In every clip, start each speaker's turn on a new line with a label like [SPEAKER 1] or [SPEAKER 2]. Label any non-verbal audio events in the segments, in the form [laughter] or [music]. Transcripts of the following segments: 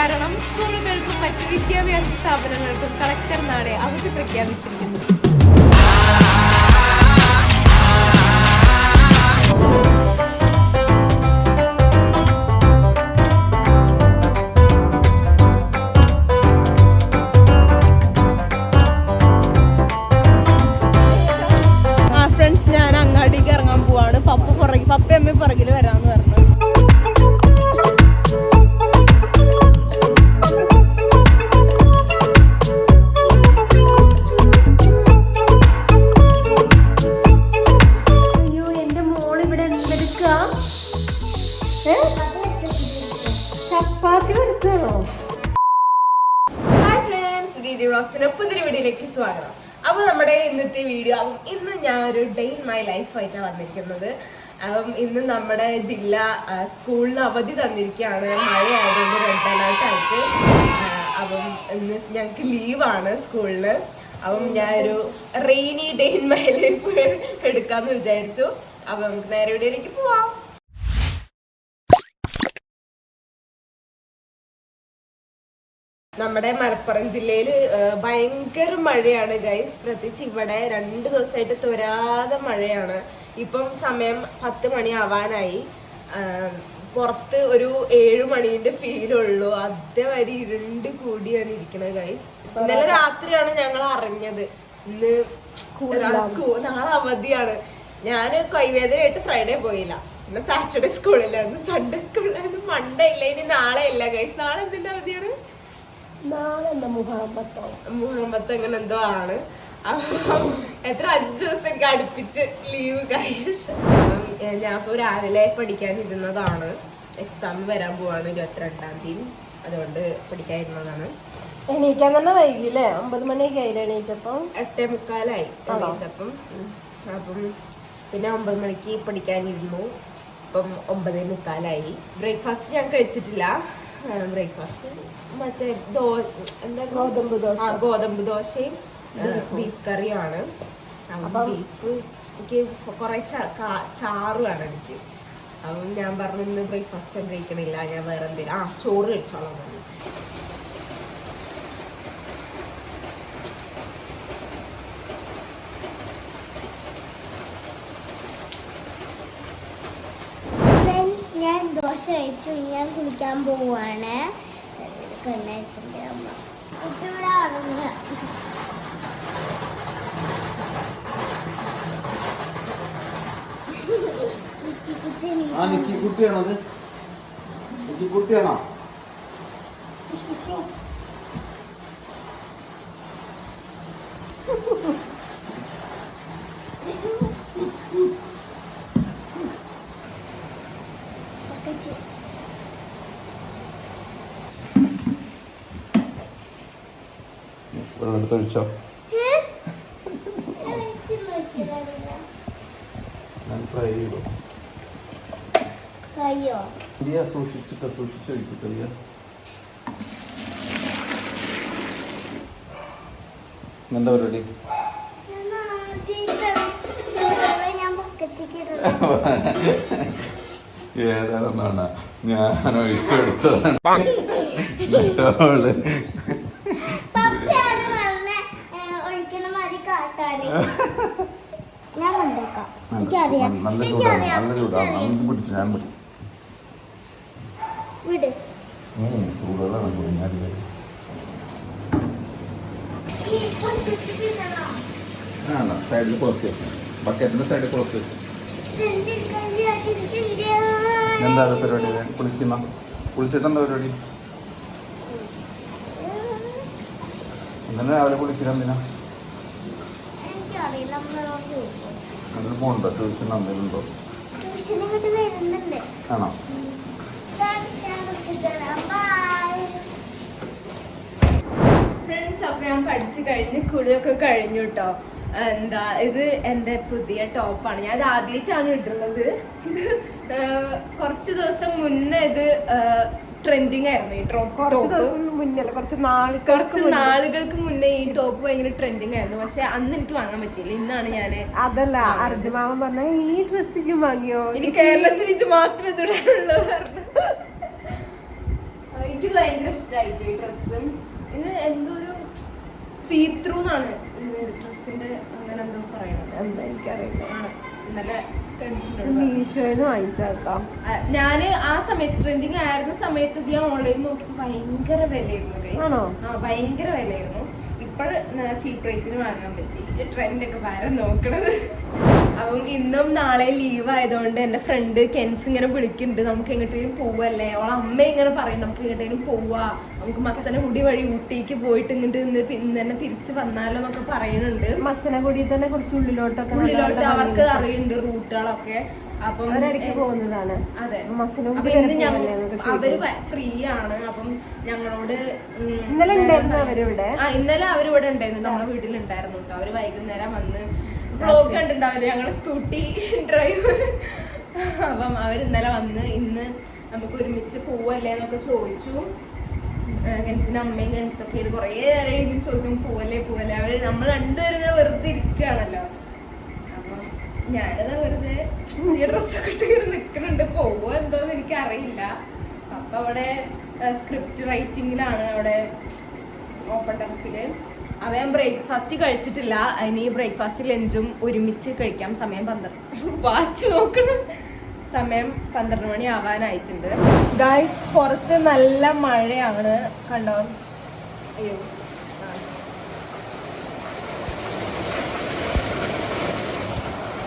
[SPEAKER 1] കാരണം സ്കൂളുകൾക്കും മറ്റു വിദ്യാഭ്യാസ സ്ഥാപനങ്ങൾക്കും കളക്ടർ നാളെ അവധി പ്രഖ്യാപിച്ചിരിക്കുന്നു. വീഡിയോയിലേക്ക് സ്വാഗതം. അപ്പോൾ നമ്മുടെ ഇന്നത്തെ വീഡിയോ ഇന്ന് ഞാൻ ഒരു ഡേ ഇൻ മൈ ലൈഫ് ആയിട്ടാണ് വന്നിരിക്കുന്നത്. അപ്പം ഇന്ന് നമ്മുടെ ജില്ല സ്കൂളിന് അവധി തന്നിരിക്കുകയാണ്. മഴ ആയതുകൊണ്ട് റെഡ് അലേർട്ട് അപ്പം ഇന്ന് ഞങ്ങൾക്ക് ലീവാണ് സ്കൂളിന്. അപ്പം ഒരു rainy day in my life എടുക്കാമെന്ന് വിചാരിച്ചു. അപ്പം നമുക്ക് നേരെ വീഡിയോയിലേക്ക് പോവാം. നമ്മുടെ മലപ്പുറം ജില്ലയിൽ ഭയങ്കര മഴയാണ് ഗൈസ് പ്രത്യേകിച്ച് ഇവിടെ രണ്ട് ദിവസമായിട്ട് തുരാതെ മഴയാണ്. ഇപ്പം സമയം പത്ത് മണി ആവാനായി. പുറത്ത് ഒരു ഏഴു മണിന്റെ ഫീലുള്ളൂ അതേമാതിരി ഇരുണ്ട് കൂടിയാണ് ഇരിക്കുന്നത് ഗൈസ് ഇന്നലെ രാത്രിയാണ് ഞങ്ങൾ അറിഞ്ഞത്. ഇന്ന് നാളെ അവധിയാണ്. ഞാൻ കൈവേദനയായിട്ട് ഫ്രൈഡേ പോയില്ല. പിന്നെ സാറ്റർഡേ സ്കൂളിലായിരുന്നു സൺഡേ സ്കൂളിലായിരുന്നു മൺഡേ ഇല്ല. ഇനി നാളെ ഇല്ല ഗൈസ് നാളെ എന്തിന്റെ അവധിയാണ്?
[SPEAKER 2] നാളെ
[SPEAKER 1] അങ്ങനെ എന്തോ ആണ് എത്ര അഞ്ചു ദിവസം എനിക്ക് അടുപ്പിച്ച് ലീവ് കഴിച്ച് ഞാൻ ഇപ്പോൾ രാവിലെ പഠിക്കാനിരുന്നതാണ്. എക്സാം വരാൻ പോവാണ് ഇരുപത്തിരണ്ടാം തീയതി. അതുകൊണ്ട് പഠിക്കാനിരുന്നതാണ്.
[SPEAKER 2] എണീക്കാൻ തന്നെ വൈകില്ലേ ഒമ്പത് മണിയൊക്കെ ആയില്ലേ എണീറ്റപ്പം?
[SPEAKER 1] എട്ടേ മുക്കാലായി? എണീറ്റപ്പം. അപ്പം പിന്നെ ഒമ്പത് മണിക്ക് പഠിക്കാനിരുന്നു. ഇപ്പം ഒമ്പതേ മുക്കാലായി. ബ്രേക്ക്ഫാസ്റ്റ് ഞാൻ കഴിച്ചിട്ടില്ല. ബ്രേക്ക്ഫാസ്റ്റ്. മറ്റേ ദോ എന്താ
[SPEAKER 2] ഗോതമ്പ് ദോശ.
[SPEAKER 1] ആ ഗോതമ്പ് ദോശയും ബീഫ്. കറിയുമാണ്. ബീഫ് എനിക്ക് കുറെ ചാറുമാണ് എനിക്ക്. അപ്പം ഞാൻ പറഞ്ഞു ഇന്ന് ബ്രേക്ക്ഫാസ്റ്റ് ഞാൻ കഴിക്കണില്ല ഞാൻ വേറെ എന്തെങ്കിലും ആ ചോറ് കഴിച്ചോളാം പറഞ്ഞു
[SPEAKER 3] ഫ്രണ്ട്സ് ഞാൻ ദോശ കഴിച്ചു ഞാൻ കുളിക്കാൻ പോവാണ്. കണ്ണയച്ചിന്റെ അമ്മ. ഉറങ്ങുക.
[SPEAKER 4] ആ നിക്കി കുട്ടിയാണത് നിക്കി കുട്ടിയാണോ വെള്ളം എടുത്ത് ഒഴിച്ചോ ഞാൻ ഫ്രൈ ചെയ്തു.
[SPEAKER 3] കയ്യോ?
[SPEAKER 4] ഇല്ല സൂക്ഷിച്ചിട്ട് സൂക്ഷിച്ച് ഒഴിക്കട്ടില്ല എന്താ പരിപാടി?
[SPEAKER 3] ഞാൻ പൊക്കത്തേക്ക് ഇടുന്നു
[SPEAKER 4] ഏതാണെന്നാണ്? ഞാൻ ഒഴിച്ചെടുത്തതാണ് നല്ല ചൂടാണ് നല്ല ചൂടാണ്. നമുക്ക് പിടിച്ചു ഞാൻ ചൂടുകളാണ് കുടുങ്ങാൻ സൈഡിൽ കുളത്തി വെച്ചു ബക്കറ്റിന്റെ സൈഡിൽ കുളത്തി വെച്ചു എന്താ പരിപാടി? കുളിക്കുന്ന? കുളിച്ചിട്ട് എന്താ പരിപാടി? എന്തിനാ രാവിലെ കുളിക്കുന്ന എന്തിനാ? അതിൽ പോകണ്ടോ ട്യൂഷൻ എന്തെങ്കിലും ഉണ്ടോ? ആണോ?
[SPEAKER 3] ബൈ
[SPEAKER 1] ഫ്രണ്ട്സ് അപ്പൊ ഞാൻ പഠിച്ചു കഴിഞ്ഞ് കുളിയൊക്കെ കഴിഞ്ഞു കേട്ടോ എന്താ ഇത് എന്റെ പുതിയ ടോപ്പാണ് ഞാൻ ഇത് ആദ്യമായിട്ടാണ് ഇടുന്നത്. ഇത് കുറച്ച് ദിവസം മുന്നേ ഇത് ട്രെൻഡിങ് ആയിരുന്നു ഈ ടോപ്പ്
[SPEAKER 2] കുറച്ച് ദിവസം മുന്നേ കുറച്ച് നാൾ
[SPEAKER 1] കുറച്ച് നാളുകൾക്ക് മുന്നേ ഈ ടോപ്പ് ഭയങ്കര ട്രെൻഡിങ് ആയിരുന്നു പക്ഷെ അന്ന് എനിക്ക് വാങ്ങാൻ പറ്റിയില്ല. ഇന്നാണ് ഞാൻ
[SPEAKER 2] അതല്ല അർജുമാവൻ പറഞ്ഞ ഈ ഡ്രസ്സിക്ക് വാങ്ങിയോ?
[SPEAKER 1] ഇനി കേരളത്തിൽ ഇത് മാത്രമേ തുടരുള്ളൂ എനിക്ക് ഭയങ്കര ഇഷ്ടമായിട്ടു ഈ ഡ്രസ്സും ഇത് എന്തോ ഒരു സീ ത്രൂ എന്നാണ് ഡ്രസ്സിന്റെ അങ്ങനെ എന്തോ പറയണത്
[SPEAKER 2] എന്താ എനിക്കറിയില്ല.
[SPEAKER 1] നല്ല കണ്ടിട്ടുണ്ട്
[SPEAKER 2] മീഷോന്ന്
[SPEAKER 1] ഞാൻ ആ സമയത്ത് ട്രെൻഡിങ് ആയിരുന്ന സമയത്ത് ഇത് ഞാൻ ഓൺലൈനിൽ നോക്കി ഭയങ്കര വിലയായിരുന്നു guys.
[SPEAKER 2] ആണോ?
[SPEAKER 1] ആ ഭയങ്കര വിലയായിരുന്നു ഇപ്പോൾ ചീപ്പ് റേറ്റിന് വാങ്ങാൻ പറ്റി. ഈ ട്രെൻഡ് ഒക്കെ വരെ നോക്കണത്. അപ്പം ഇന്നും നാളെ ലീവ് ആയതുകൊണ്ട് എന്റെ ഫ്രണ്ട് കെൻസ് ഇങ്ങനെ വിളിക്കുന്നുണ്ട്. നമുക്ക് എങ്ങോട്ടേലും പോവല്ലേ? അവളെ അമ്മ ഇങ്ങനെ പറയും നമുക്ക് എങ്ങോട്ടേലും പോവാ. നമുക്ക് മസനഗുടി വഴി ഊട്ടിക്ക് പോയിട്ട് ഇങ്ങോട്ട് ഇന്ന് ഇന്ന് തന്നെ തിരിച്ച് വന്നാലോ എന്നൊക്കെ പറയുന്നുണ്ട്.
[SPEAKER 2] മസനഗുടി തന്നെ കുറച്ച് ഉള്ളിലോട്ടൊക്കെ
[SPEAKER 1] ഉള്ളിലോട്ട് അവർക്ക്. അറിയുന്നുണ്ട് റൂട്ടുകളൊക്കെ. അപ്പം
[SPEAKER 2] പോകുന്നതാണ്.
[SPEAKER 1] അതെ. അപ്പൊ ഇന്ന്
[SPEAKER 2] അവർ
[SPEAKER 1] ഫ്രീ ആണ് അപ്പം ഞങ്ങളോട്
[SPEAKER 2] ഇന്നലെ ഉണ്ടായിരുന്നു അവരിവിടെ.
[SPEAKER 1] ആ ഇന്നലെ അവർ ഇവിടെ ഉണ്ടായിരുന്നു. നമ്മളെ വീട്ടിലുണ്ടായിരുന്നു കേട്ടോ അവർ വൈകുന്നേരം വന്ന് ബ്ലോഗ് കണ്ടിട്ടുണ്ടാവില്ല? ഞങ്ങൾ സ്കൂട്ടി ഡ്രൈവ് അപ്പം അവർ ഇന്നലെ വന്ന് ഇന്ന് നമുക്ക് ഒരുമിച്ച് പോവല്ലേ എന്നൊക്കെ ചോദിച്ചു. ഗൻസിന്റെ അമ്മയും ഗൻസൊക്കെ കുറെ നേരം ചോദിക്കും പോവല്ലേ പോവല്ലേ. അവർ നമ്മൾ രണ്ടുപേരും വെറുതെ ഇരിക്കുകയാണല്ലോ. ഞാനത് വെറുതെ പുതിയ ഡ്രസ്സൊക്കെ ഇട്ട് ഇങ്ങനെ നിൽക്കുന്നുണ്ട് പോവോ എന്തോന്ന് എനിക്ക് അറിയില്ല അപ്പൊ അവിടെ സ്ക്രിപ്റ്റ് റൈറ്റിങ്ങിലാണ് അവിടെ ഓപ്പൺ ടെറസിൽ അവ ഞാൻ ബ്രേക്ക്ഫാസ്റ്റ് കഴിച്ചിട്ടില്ല. അതിന് ഈ ബ്രേക്ക്ഫാസ്റ്റ് ലഞ്ചും ഒരുമിച്ച് കഴിക്കാം. സമയം പന്ത്രണ്ട് [laughs] വാച്ച് നോക്കണം. സമയം പന്ത്രണ്ട് മണി ആവാനായിട്ടുണ്ട്. ഗായ്സ് പുറത്ത് നല്ല മഴയാണ്. കണ്ടോ? അയ്യോ ആ.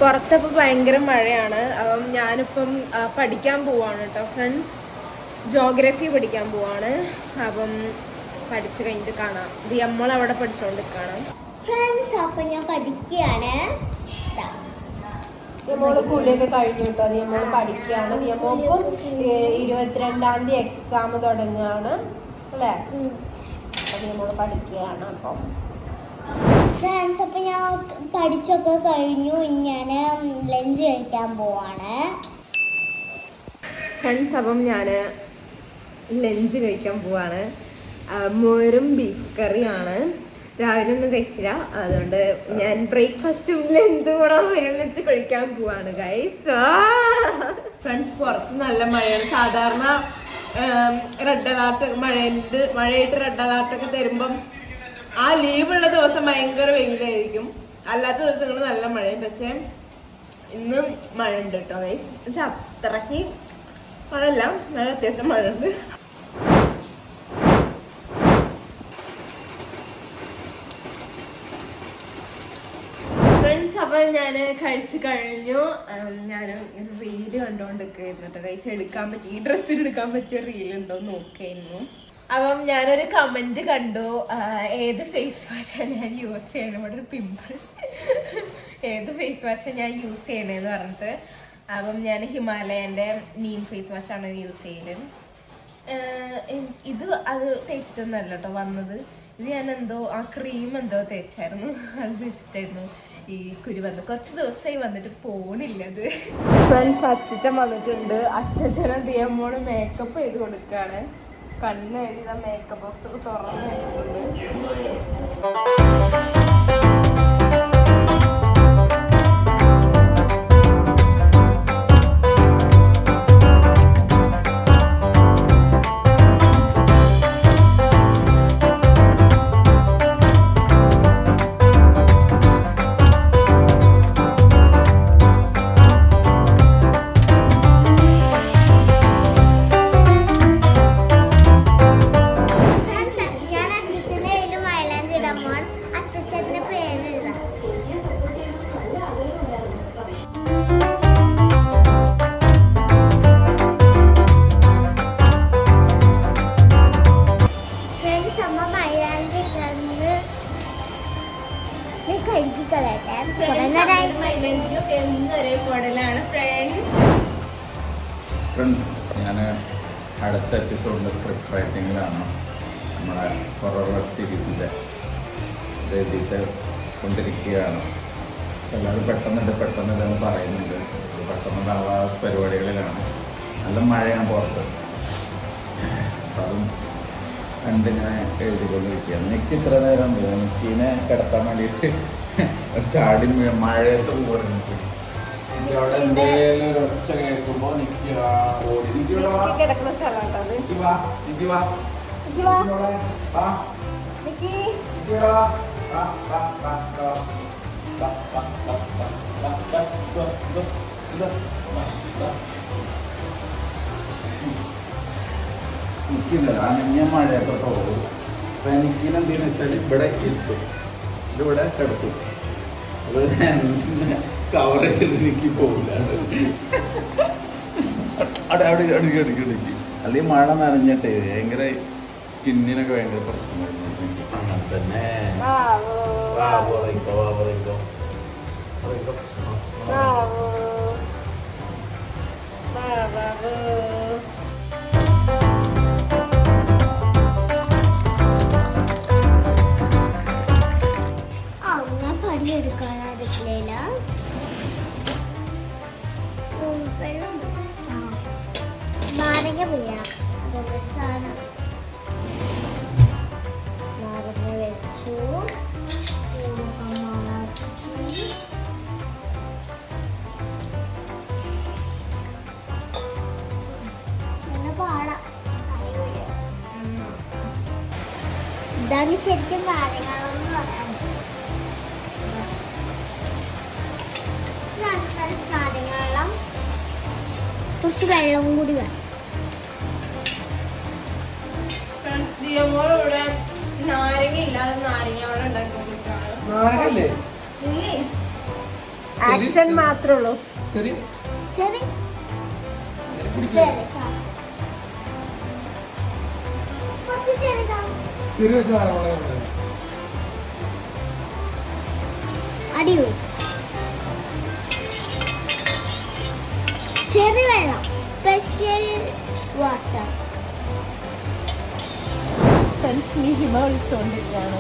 [SPEAKER 1] പുറത്തപ്പോൾ ഭയങ്കര മഴയാണ്. അപ്പം ഞാനിപ്പം പഠിക്കാൻ പോവാണ് കേട്ടോ. ഫ്രണ്ട്സ് ജോഗ്രഫി പഠിക്കാൻ പോവാണ്. അപ്പം പഠിച്ചു കഴിഞ്ഞിട്ട് കാണാം. ഇത് നമ്മൾ അവിടെ പഠിച്ചുകൊണ്ട് കാണാം
[SPEAKER 3] ഫ്രണ്ട്സ് അപ്പൊ ഞാൻ പഠിക്കുകയാണ്. ദാ.
[SPEAKER 2] നിയമോൾ കുളിയൊക്കെ കഴിഞ്ഞു കേട്ടോ. നിയമോൾ പഠിക്കുകയാണ്. നിയമോക്കും ഇരുപത്തിരണ്ടാം തീയതി എക്സാം തുടങ്ങുകയാണ്. അല്ലേ? നിയമോൾ പഠിക്കുകയാണ് അപ്പം.
[SPEAKER 3] ഫ്രണ്ട്സ് അപ്പൊ ഞാൻ പഠിച്ചൊക്കെ കഴിഞ്ഞു. ഞാൻ ലഞ്ച് കഴിക്കാൻ പോവാണ്.
[SPEAKER 1] ഫ്രണ്ട്സ് അപ്പം ഞാൻ ലഞ്ച് കഴിക്കാൻ പോവാണ്. മോരും ബീഫ് കറിയാണ്. രാവിലെ ഒന്നും കഴിച്ചില്ല. അതുകൊണ്ട് ഞാൻ ബ്രേക്ക്ഫാസ്റ്റും ലഞ്ചും കൂടെ ഒരുമിച്ച് കഴിക്കാൻ പോവാണ് ഗൈസ് ഫ്രണ്ട്സ് പുറത്ത് നല്ല മഴയാണ്. സാധാരണ റെഡ് അലേർട്ട് മഴയുണ്ട്. മഴയായിട്ട് റെഡ് അലേർട്ടൊക്കെ തരുമ്പം ആ ലീവുള്ള ദിവസം ഭയങ്കര വെയിലായിരിക്കും. അല്ലാത്ത ദിവസങ്ങൾ നല്ല മഴയും. പക്ഷേ ഇന്നും മഴ ഉണ്ട് കേട്ടോ ഗൈസ് പക്ഷെ അത്രയ്ക്ക് മഴയല്ല. നല്ല അത്യാവശ്യം മഴ ഉണ്ട് ഫ്രണ്ട്സ് അപ്പൊ ഞാൻ കഴിച്ചു കഴിഞ്ഞു. ഞാൻ റീൽ കണ്ടോണ്ടിരിക്കുന്നു കേട്ടോ ഗൈസ് എടുക്കാൻ പറ്റി ഈ ഡ്രസ്സിൽ എടുക്കാൻ പറ്റിയ റീൽ ഉണ്ടോ നോക്കായിരുന്നു അപ്പം ഞാനൊരു കമന്റ് കണ്ടു. ഏത് ഫേസ് വാഷാണ് ഞാൻ യൂസ് ചെയ്യണത്? ഇവിടെ ഒരു പിമ്പിൾ ഏത് ഫേസ് വാഷാണ് ഞാൻ യൂസ് ചെയ്യണേന്ന് പറഞ്ഞിട്ട്. അപ്പം ഞാൻ ഹിമാലയന്റെ നീം ഫേസ് വാഷാണ് യൂസ് ചെയ്യൽ. ഇത് അത് തേച്ചിട്ടൊന്നല്ല കേട്ടോ വന്നത്. ഇത് ഞാൻ എന്തോ ആ ക്രീം എന്തോ തേച്ചായിരുന്നു. അത് തേച്ചിട്ടായിരുന്നു ഈ കുരു വന്ന് കുറച്ച് ദിവസമായി വന്നിട്ട് പോണില്ല അത് ഫ്രണ്ട്സ് അച്ചച്ചൻ വന്നിട്ടുണ്ട് അച്ചച്ചനെ ദിയമ്മോട് മേക്കപ്പ് ചെയ്ത് കൊടുക്കാണ്. കണ്ണ് എഴുതിയ മേക്കപ്പ് ബോക്സ് ഒക്കെ തുറന്ന് വെച്ചിട്ടുണ്ട്.
[SPEAKER 3] ഫ്രണ്ട്സ് ഞാൻ
[SPEAKER 4] അടുത്ത എപ്പിസോഡിന്റെ സ്ക്രിപ്റ്റ് റൈറ്റിങ്ങിലാണ് നമ്മുടെ ഹൊറർ വെബ് സീരീസിന്റെ എഴുതിയിട്ട് കൊണ്ടിരിക്കുകയാണ്. എല്ലാവരും പെട്ടെന്നുണ്ട് ഇതെന്ന് പറയുന്നുണ്ട്. പെട്ടെന്നുണ്ടാവാ പരിപാടികളിലാണ്. നല്ല മഴയാണ് പുറത്ത്. അപ്പം അതും കണ്ടിങ്ങനെ എഴുതിക്കൊണ്ടിരിക്കുകയാണ്. എനിക്ക് ഇത്ര നേരം മോനിക്കിനെ കിടത്താൻ വേണ്ടിയിട്ട് ചാടി മഴയത്ത് പോകുന്നത് അവിടെ എന്തേലും ഒരു ഒച്ച കേൾക്കുമ്പോ നിക്കുക ഓടി. നിൽക്കുക വാ.
[SPEAKER 2] കിടക്കുന്ന സ്ഥലമാണ് അത്.
[SPEAKER 4] നിക്ക് വാ. നിക്ക് വാ.
[SPEAKER 2] നിക്ക് വാ.
[SPEAKER 4] നിക്ക് മോളെ. വാ.
[SPEAKER 2] നിക്ക്.
[SPEAKER 4] നിക്ക് വാ. വാ വാ വാ വാ. വാ വാ വാ വാ വാ വാ. ഇതോ, ഇതോ, ഇതോ. വാ, വാ. നിൽക്കുന്നില്ല അനഞ്ഞ മഴയൊക്കെ തോന്നും അപ്പൊ എനിക്ക് എന്തെന്ന് വെച്ചാൽ ഇവിടെ ഇരിക്കും ഇതിവിടെ കിടക്കും. അത് കവർ ചെയ്ത് എനിക്ക് പോകില്ല അവിടെ അവിടെ അടുക്കി അടുക്കി അടുക്കി അല്ലെങ്കിൽ മഴ നനഞ്ഞിട്ടേ ഭയങ്കര സ്കിന്നിനൊക്കെ ഭയങ്കര പ്രശ്നമായിരുന്നു. തന്നെ.
[SPEAKER 2] വാവോ,
[SPEAKER 4] വാ, പറയിക്കോ, വാ, പറയിക്കോ. പറയിക്കോ.
[SPEAKER 3] അതിന് ശരിക്കും കാര്യങ്ങളൊന്നും പറയാൻ കാര്യങ്ങളെല്ലാം കുറച്ച് വെള്ളം കൂടി വേണം.
[SPEAKER 1] ഇവിടെ നാരങ്ങ ഇല്ലാതെ നാരങ്ങ
[SPEAKER 5] അവിടെ
[SPEAKER 1] ഉണ്ടാക്കി
[SPEAKER 2] ആക്ഷൻ മാത്രമേ ഉള്ളൂ.
[SPEAKER 5] ചെറിയ
[SPEAKER 3] ചെറിയ ചെറിയ
[SPEAKER 5] വെച്ച നാരകമുള്ള
[SPEAKER 3] അടിപൊളി. ചെറിയ വെള്ളം. സ്പെഷ്യൽ വാട്ടർ
[SPEAKER 2] ഫ്രണ്ട്സ് നീ ഹിമ വിളിച്ചുകൊണ്ടിരിക്കുകയാണ്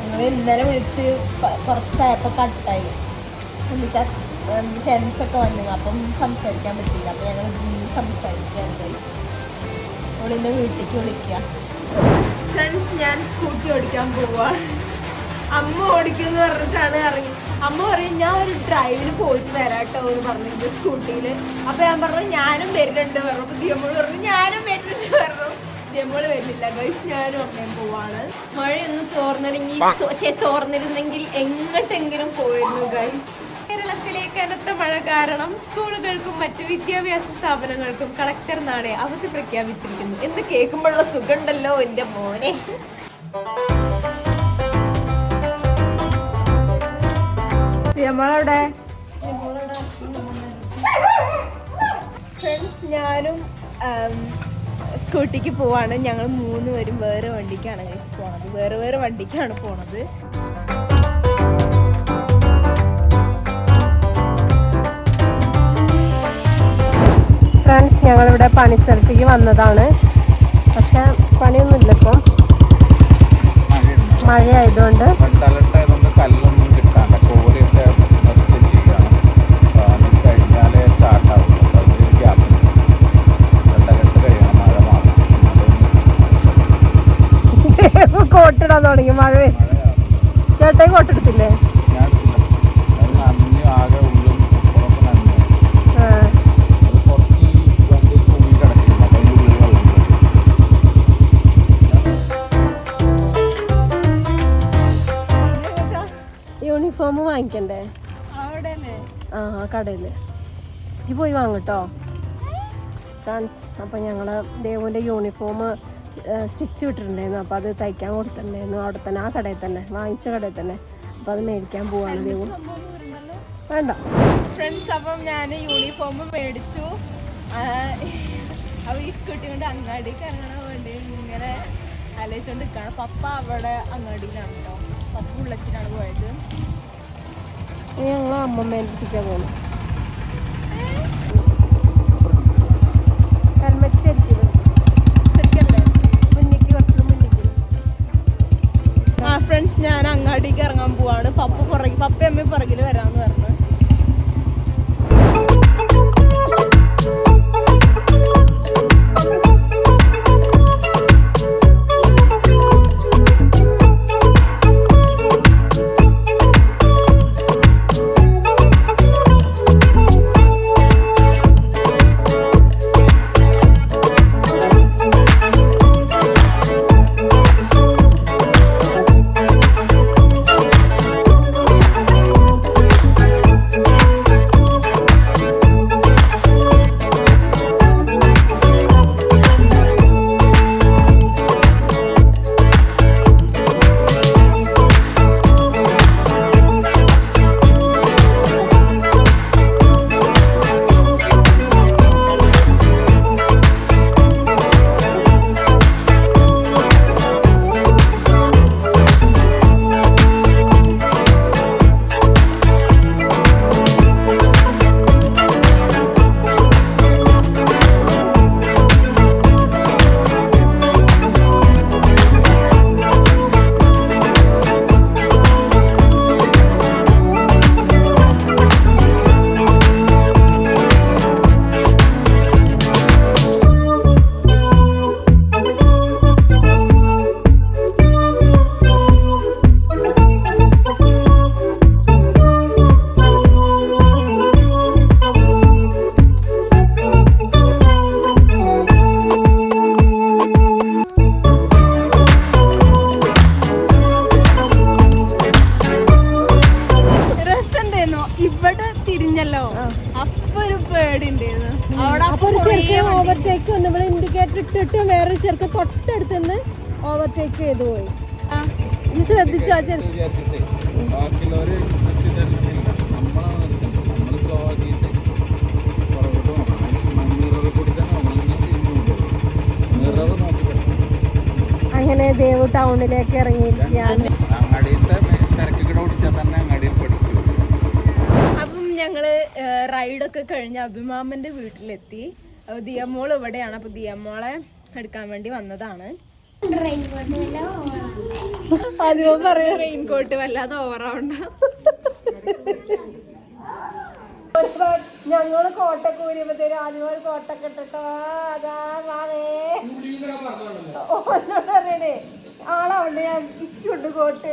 [SPEAKER 2] ഞങ്ങൾ ഇന്നലെ വിളിച്ച് കുറച്ചായപ്പോൾ കട്ടായി. എന്നുവെച്ചാൽ ഫ്രണ്ട്സ് ഒക്കെ വന്നു അപ്പം സംസാരിക്കാൻ പറ്റില്ല അപ്പം ഞങ്ങൾ സംസാരിക്കുകയാണ് കൈ അവൾ എന്നെ വീട്ടിലേക്ക് വിളിക്കുക.
[SPEAKER 1] ഫ്രണ്ട്സ് ഞാൻ സ്കൂട്ടി ഓടിക്കാൻ പോവാണ് അമ്മ ഓടിക്കുമെന്ന് പറഞ്ഞിട്ടാണ് ഇറങ്ങി. അമ്മ പറയും ഞാൻ ഒരു ഡ്രൈവിന് പോയിട്ട് വരാട്ടോ എന്ന് പറഞ്ഞിട്ട് സ്കൂട്ടിയിൽ അപ്പൊ ഞാൻ പറഞ്ഞു ഞാനും വരുന്നുണ്ട് പറഞ്ഞു. അപ്പൊ ദിയമ്മോൾ പറഞ്ഞു ഞാനും വരുന്നുണ്ട് പറഞ്ഞു. ദിയമ്മോൾ വരുന്നില്ല ഗൈസ് ഞാനും അമ്മയും പോവാണ്. മഴയൊന്ന് തോർന്നിരുന്നെങ്കിൽ തോർന്നിരുന്നെങ്കിൽ എങ്ങോട്ടെങ്കിലും പോയിരുന്നു ഗൈസ് കേരളത്തിലെ കനത്ത മഴ കാരണം സ്കൂളുകൾക്കും മറ്റ് വിദ്യാഭ്യാസ സ്ഥാപനങ്ങൾക്കും കളക്ടർ നാളെ അവധി പ്രഖ്യാപിച്ചിരിക്കുന്നു. എന്ന് കേൾക്കുമ്പോഴുള്ള സുഖമുണ്ടല്ലോ എന്റെ മോനെ.
[SPEAKER 2] നമ്മളവിടെ
[SPEAKER 1] ഫ്രണ്ട്സ് ഞാനും സ്കൂട്ടിക്ക് പോവാണ്. ഞങ്ങൾ മൂന്ന് പേരും വേറെ വണ്ടിക്കാണ് പോണത്. വേറെ വേറെ വണ്ടിക്കാണ് പോണത്.
[SPEAKER 2] ഫ്രണ്ട്സ് ഞങ്ങളിവിടെ പണി സ്ഥലത്തേക്ക് വന്നതാണ്. പക്ഷെ പണിയൊന്നുമില്ല ഇപ്പം. മഴ ആയതുകൊണ്ട് [laughs] കോട്ടിടാൻ തുടങ്ങി മഴ. ചേട്ടായി കോട്ടെടുത്തില്ലേ? യൂണിഫോം വാങ്ങിക്കണ്ടേ? ആ കടയിൽ. കടയിൽ ഈ പോയി വാങ്ങട്ടോ. ഫ്രണ്ട്സ് അപ്പം ഞങ്ങൾ ദേവുവിന്റെ യൂണിഫോം സ്റ്റിച്ച് വിട്ടിട്ടുണ്ടായിരുന്നു അപ്പോൾ അത് തയ്ക്കാൻ കൊടുത്തിട്ടുണ്ടായിരുന്നു. അവിടെ തന്നെ ആ കടയിൽ തന്നെ വാങ്ങിച്ച കടയിൽ തന്നെ. അപ്പോൾ അത് മേടിക്കാൻ പോവാണ് ദേവു. വേണ്ട.
[SPEAKER 1] ഫ്രണ്ട്സ് അപ്പം ഞാൻ യൂണിഫോം മേടിച്ചു. അപ്പൊ ഈ കുട്ടി കൊണ്ട് അങ്ങാടി കറങ്ങണ വേണ്ടി ഇങ്ങനെ ആലോചിച്ചോണ്ട് നിൽക്കുകയാണ് പപ്പ അവിടെ അങ്ങാടിയിലാണ് കേട്ടോ പപ്പ ഉള്ളച്ചിനാണ് പോയത്.
[SPEAKER 2] ഇനി ഞങ്ങൾ അമ്മമ്മേന്റെ അടുത്തേക്കാണ് പോകുന്നത്
[SPEAKER 1] ഒരു ചെറുക്ക് ഓവർടേക്ക് വന്നു. നമ്മൾ ഇൻഡിക്കേറ്റർ
[SPEAKER 3] ഇട്ടിട്ട് വേറൊരു ചെറുക്ക് തൊട്ടടുത്ത് നിന്ന് ഓവർടേക്ക് ചെയ്തു പോയി. ഇത് ശ്രദ്ധിച്ചു ആ അങ്ങനെ ദേവ് ടൗണിലേക്ക് ഇറങ്ങിയിരിക്കുകയാണ്. ഞങ്ങൾ റൈഡൊക്കെ കഴിഞ്ഞ് അഭിമാമന്റെ വീട്ടിലെത്തി. അപ്പൊ ദിയമ്മോൾ ഇവിടെയാണ്. അപ്പൊ ദിയമ്മോളെ എടുക്കാൻ വേണ്ടി വന്നതാണ്. അതിനോ പറയാ. റെയിൻകോട്ട് വല്ലാതെ ഓവറാവണ്ട ഞങ്ങൾ കോട്ടൊക്കെ ഊരിയപ്പോഴത്തേനും ആദ്യമായി കോട്ടൊക്കെ ഇട്ടിട്ടോ. അതാ പറയണേ ഉണ്ട് ഞാൻ ഇക്കുണ്ട് കോട്ട്.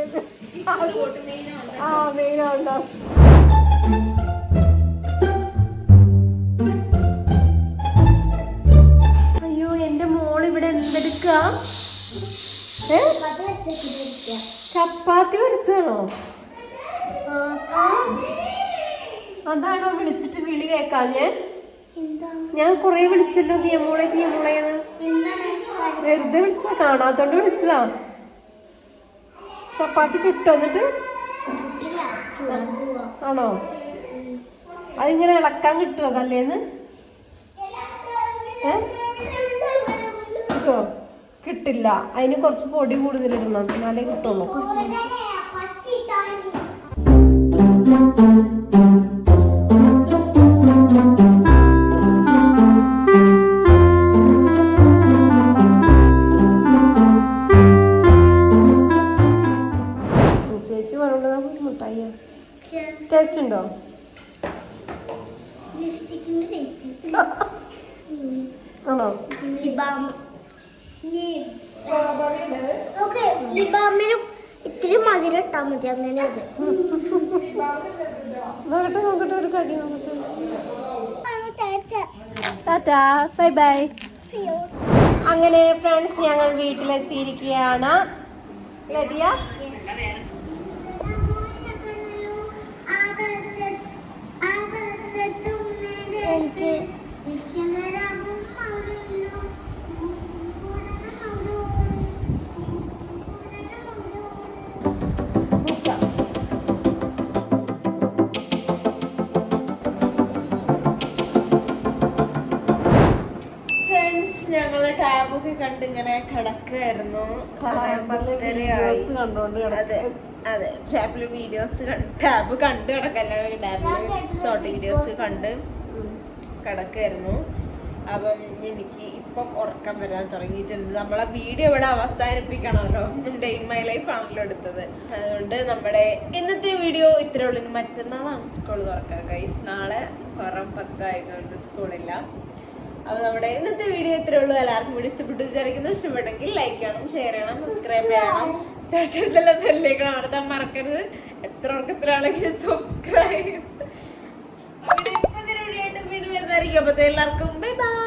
[SPEAKER 3] ആ മെയിൻ ആണോ എന്തെടുക്ക? ചപ്പാത്തി വരുത്താണോ? അതാണോ വിളിച്ചിട്ട് വിളി കേക്കാഞ്ഞേ
[SPEAKER 6] ഞാൻ
[SPEAKER 3] ഞാൻ കൊറേ വിളിച്ചല്ലോ നിയമോളെ നിയമോളേന്ന് വെറുതെ വിളിച്ച കാണാത്തോണ്ട് വിളിച്ചതാ. ചപ്പാത്തി ചുട്ടോ എന്നിട്ട്? ആണോ? അതിങ്ങനെ ഇളക്കാൻ കിട്ടുമോ കല്ലേന്ന്? ഏ? കിട്ടുമോ? കിട്ടില്ല. അതിന് കുറച്ച് പൊടി കൂടുതലിടണം എന്നാലേ കിട്ടുള്ളൂ. വീട്ടിലെത്തിയിരിക്കുകയാണ് ലതിയ? കണ്ടോണ്ട്
[SPEAKER 1] അതെ അതെ. ടാബിൽ വീഡിയോസ് ടാബ് കണ്ട് കിടക്കല്ല? ടാബിൽ ഷോർട്ട് വീഡിയോസ് കണ്ട് കിടക്കായിരുന്നു. അപ്പം എനിക്ക് ഇപ്പം ഉറക്കം വരാൻ തുടങ്ങിയിട്ടുണ്ട്. നമ്മളെ വീഡിയോ ഇവിടെ അവസാനിപ്പിക്കണമല്ലോ. ഡേ ഇൻ മൈ ലൈഫ് ആണല്ലോ എടുത്തത്. അതുകൊണ്ട് നമ്മുടെ ഇന്നത്തെ വീഡിയോ ഇത്രേ ഉള്ളൂ. മറ്റന്നാളാണ് സ്കൂൾ തുറക്കുക ഗൈസ് നാളെ പുറം പത്തായതുകൊണ്ട് സ്കൂളില്ല. അപ്പോൾ നമ്മുടെ ഇന്നത്തെ വീഡിയോ ഇത്രേ ഉള്ളൂ. എല്ലാവർക്കും വീഡിയോ ഇഷ്ടപ്പെട്ടു വിചാരിക്കുന്നു. ഇഷ്ടപ്പെട്ടെങ്കിൽ ലൈക്ക് ചെയ്യണം ഷെയർ ചെയ്യണം സബ്സ്ക്രൈബ് ചെയ്യണം. തൊട്ടടുത്തുള്ള ബെല്ലേക്ക് അവിടുത്തെ മറക്കരുത്. എത്ര ഉറക്കത്തിലാണെങ്കിൽ സബ്സ്ക്രൈബ് വീണ്ടും വരുന്നതായിരിക്കും. അപ്പോൾ എല്ലാവർക്കും ബൈ ബൈ